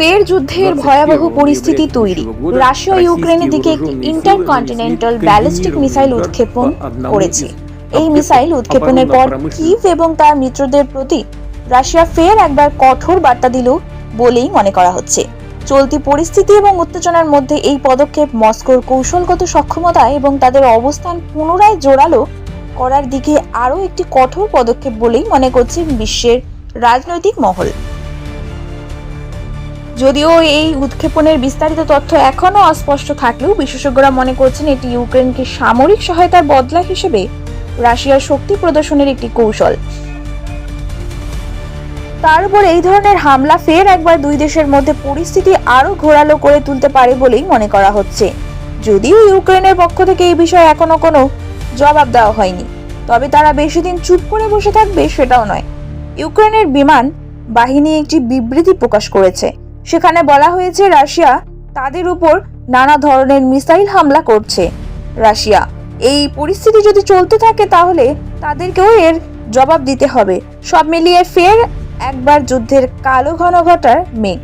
ফের যুদ্ধের ভয়াবহ পরিস্থিতি তৈরি। রাশিয়া ইউক্রেনের দিকে একটি ইন্টারকন্টিনেন্টাল ব্যালিস্টিক মিসাইল উৎক্ষেপণ করেছে। এই মিসাইল উৎক্ষেপণের পর কিভ এবং তার মিত্রদের প্রতি রাশিয়া ফের একবার কঠোর বার্তা দিল বলেই মনে করা হচ্ছে। চলতি পরিস্থিতি এবং উত্তেজনার মধ্যে এই পদক্ষেপ মস্কোর কৌশলগত সক্ষমতা এবং তাদের অবস্থান পুনরায় জোরালো করার দিকে আরও একটি কঠোর পদক্ষেপ বলেই মনে করছে বিশ্বের রাজনৈতিক মহল। যদিও এই উৎক্ষেপণের বিস্তারিত তথ্য এখনও অস্পষ্ট থাকলেও বিশেষজ্ঞরা মনে করছেন এটি ইউক্রেনকে সামরিক সহায়তার বদলা হিসেবে রাশিয়ার শক্তি প্রদর্শনের একটি কৌশল। তার উপর এই ধরনের হামলা ফের একবার দুই দেশের মধ্যে পরিস্থিতি আরও ঘোরালো করে তুলতে পারে বলেই মনে করা হচ্ছে। যদিও ইউক্রেনের পক্ষ থেকে এই বিষয়ে এখনও কোনো জবাব দেওয়া হয়নি, তবে তারা বেশি দিন চুপ করে বসে থাকবে সেটাও নয়। ইউক্রেনের বিমান বাহিনী একটি বিবৃতি প্রকাশ করেছে। সেখানে বলা হয়েছে রাশিয়া তাদের উপর নানা ধরনের মিসাইল হামলা করছে। রাশিয়া, এই পরিস্থিতি যদি চলতে থাকে তাহলে তাদেরকেও এর জবাব দিতে হবে। সব মিলিয়ে ফের একবার যুদ্ধের কালো ঘন ঘটার মেঘ।